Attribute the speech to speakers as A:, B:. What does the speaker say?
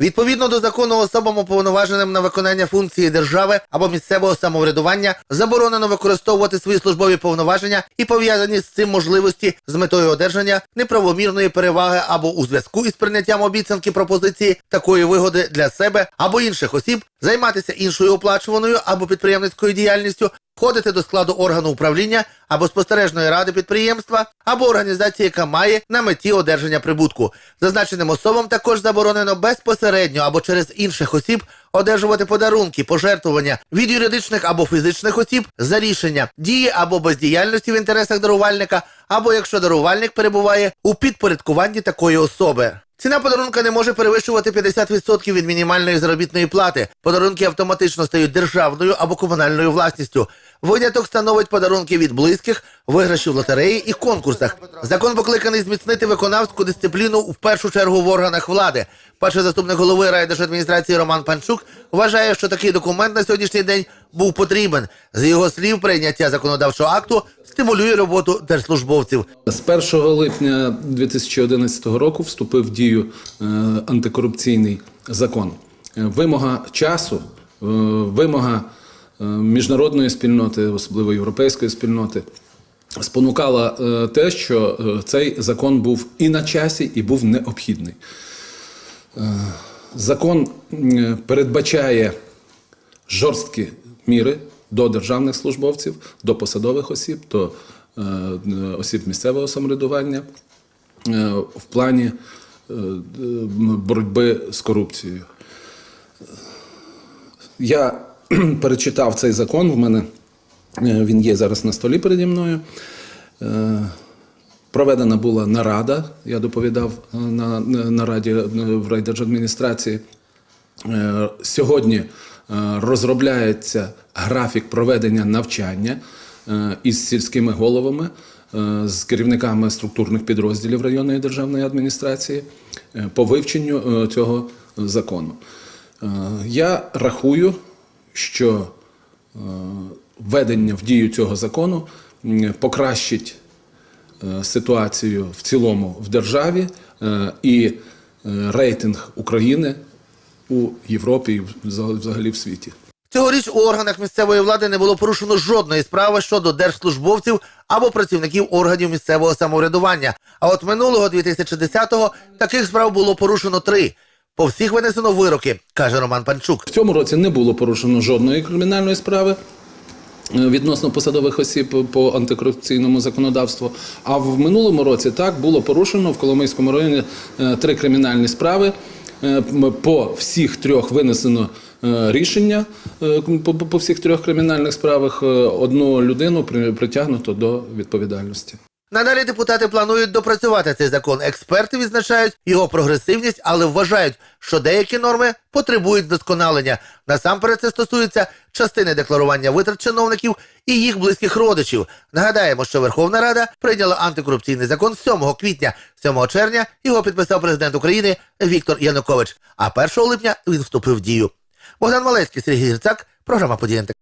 A: Відповідно до закону особам уповноваженим на виконання функції держави або місцевого самоврядування заборонено використовувати свої службові повноваження і пов'язані з цим можливості з метою одержання неправомірної переваги або у зв'язку із прийняттям обіцянки пропозиції такої вигоди для себе або інших осіб, займатися іншою оплачуваною або підприємницькою діяльністю, входити до складу органу управління або спостережної ради підприємства, або організації, яка має на меті одержання прибутку. Зазначеним особам також заборонено безпосередньо або через інших осіб одержувати подарунки, пожертвування від юридичних або фізичних осіб за рішення дії або бездіяльності в інтересах дарувальника, або якщо дарувальник перебуває у підпорядкуванні такої особи. Ціна подарунка не може перевищувати 50% від мінімальної заробітної плати. Подарунки автоматично стають державною або комунальною власністю. Виняток становить подарунки від близьких, виграші в лотереї і конкурсах. Закон покликаний зміцнити виконавську дисципліну в першу чергу в органах влади. Перший заступник голови райдержадміністрації Роман Панчук вважає, що такий документ на сьогоднішній день був потрібен. З його слів, прийняття законодавчого акту стимулює роботу держслужбовців.
B: З 1 липня 2011 року вступив в дію е, антикорупційний закон. Е, Вимога часу, е, вимога міжнародної спільноти, особливо європейської спільноти, спонукала те, що цей закон був і на часі, і був необхідний. Закон передбачає жорсткі міри до державних службовців, до посадових осіб, до е, осіб місцевого самоврядування е, в плані е, боротьби з корупцією. Я перечитав цей закон. В мене він є зараз на столі переді мною. Проведена була нарада, я доповідав на на нараді в райдержадміністрації. Е, Сьогодні е, розробляється графік проведення навчання е, із сільськими головами, з керівниками структурних підрозділів районної державної адміністрації по вивченню цього закону. Я рахую, що введення в дію цього закону покращить ситуацію в цілому в державі і рейтинг України у Європі і взаг- взагалі в світі.
A: Цьогоріч у органах місцевої влади не було порушено жодної справи щодо держслужбовців або працівників органів місцевого самоврядування. А от минулого 2010-го таких справ було порушено три. По всіх винесено вироки, каже Роман Панчук.
B: В цьому році не було порушено жодної кримінальної справи. е, Відносно посадових осіб по антикорупційному законодавству. А в минулому році так було порушено в Коломийському районі е, три кримінальні справи. Е, По всіх трьох винесено е, рішення е, по, всіх трьох кримінальних справах. Одну людину при- притягнуто до відповідальності.
A: Надалі депутати планують допрацювати цей закон. Експерти відзначають його прогресивність, але вважають, що деякі норми потребують вдосконалення. Насамперед це стосується частини декларування витрат чиновників і їх близьких родичів. Нагадаємо, що Верховна Рада прийняла антикорупційний закон 7 квітня. 7 червня його підписав президент України Віктор Янукович. А 1 липня він вступив в дію. Богдан Малецький, Сергій Гірцак, програма «Подієнтик».